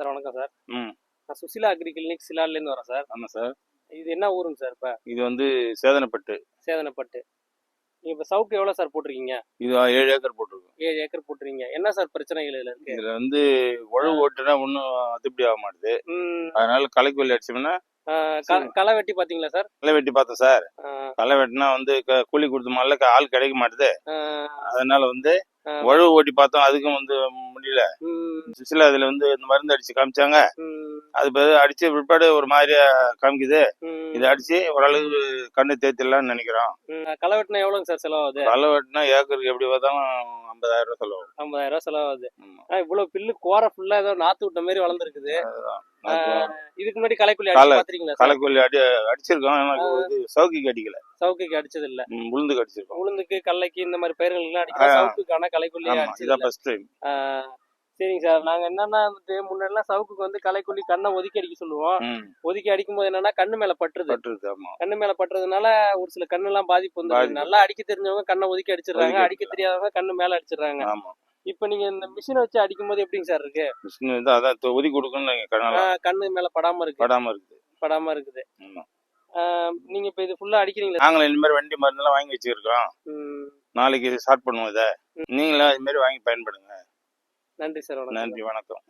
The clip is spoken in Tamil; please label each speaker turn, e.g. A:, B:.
A: சார் வணக்கம் சார்.
B: ம்.
A: நான் சுசிலா அக்ரி கிளினிக் சிலால்லேருந்து வரேன் சார்.
B: ஆமாம் சார்.
A: இது என்ன ஊருங்க சார் இப்போ?
B: இது வந்து சேதனப்பட்டு.
A: சேதனப்பட்டு. நீங்கள் இப்போ சவுக்கு எவ்வளோ சார் போட்டிருக்கீங்க?
B: இது ஏழு ஏக்கர் போட்டிருக்கோம்
A: ஏழு ஏக்கர் போட்டிருக்கீங்க. என்ன சார் பிரச்சனைகள் இதில் இருக்கு?
B: இதில் வந்து உழவு ஓட்டுனா ஒன்றும் அதிருப்தி ஆக மாட்டுது. அதனால களைக்கு அடிச்சோம்னா
A: க- களை வெட்டி பார்த்தீங்களா சார்?
B: களை வெட்டி பார்த்தோம் சார். களை வெட்டினா வந்து கூலி கொடுத்த மாதிரில ஆள் கிடைக்க மாட்டுது. அதனால வந்து. உழவு ஓட்டி பார்த்தோம். அதுக்கும் வந்து
A: ம்,
B: சுசிலா இதுல வந்து இந்த மருந்து அடிச்சு காமிச்சாங்க. அது பிறகு அடிச்ச பிற்பாடு ஒரு மாதிரியா காமிக்குது. இதை அடிச்சு ஓரளவுக்கு கண்ணு தேத்திடலாம்னு நினைக்கிறோம்.
A: களை வெட்டினா எவ்வளோங்க சார் செலவாகுது?
B: களை வெட்டினா ஏக்கருக்கு எப்படி பார்த்தாலும் ஐம்பதாயிரம் ரூபாய் செலவு
A: ஐம்பதாயிரம் ரூபா செலவாகுது.
B: ஆமா.
A: ஆ இவ்வளோ பில்லு கோரை ஃபுல்லாக ஏதோ நாற்று விட்ட மாதிரி வளர்ந்துருக்குது. இதுக்கு முன்னாடி களைக்குள்ளி அடிச்சு
B: களை-
A: பார்த்துருக்கீங்களா சார்?
B: களைக்கொல்லி அடி அடிச்சிருக்கோம். எனக்கு சவுக்கிக்கு அடிக்கல.
A: சவுக்குக்கு அடிச்சது இல்ல
B: உளுந்துக்கு அடிச்சிருக்கோம்.
A: உளுந்துக்கு கடலைக்கு இந்த மாதிரி பயிர்களுக்கெல்லாம் அடிக்கலாம்
B: ஆ.
A: சவுக்குக்கான களைக்குள்ளி அடிச்சது.
B: ஃபர்ஸ்ட் டைம்
A: சரிங்க சார். நாங்க என்னன்னா வந்துட்டு முன்னாடிலாம் சவுக்குக்கு வந்து களைக்குள்ளி கண்ணை ஒதுக்கி அடிக்க சொல்லுவோம். ஒதுக்கி அடிக்கும் போது என்னன்னா கண்ணு மேல பட்டுருது. கண்ணு மேல பட்டுறதுனால ஒரு சில கண்ணெல்லாம் பாதிப்பு வந்து. நல்லா அடிக்க தெரிஞ்சவங்க கண்ணை ஒதுக்கி அடிச்சிடுறாங்க. அடிக்க தெரியாதவங்க கண்ணு மேல அடிச்சிடுறாங்க.
B: ஆமா.
A: இப்போ நீங்க இந்த மிஷினை வச்சு அடிக்கும் போது எப்படிங்க சார் இருக்கு?
B: மிஷின் வந்து அதான் தொ- ஒதுக்கி கொடுக்கணும்
A: கண்ணு மேல படாம இருக்கு.
B: படாம இருக்குது.
A: படாம இருக்குது. நீங்க இப்ப இது ஃபுல்லா அடிக்கிறீங்களா?
B: நாங்களும் இந்த மாதிரி வண்டி மருந்தெல்லாம் வாங்கி வச்சிருக்கோம் நாளைக்கு ஸ்டார்ட் பண்ணுவோம் இதை. நீங்களும் இது மாதிரி வாங்கி பயன்படுங்க.
A: நன்றி சார்
B: நன்றி வணக்கம்.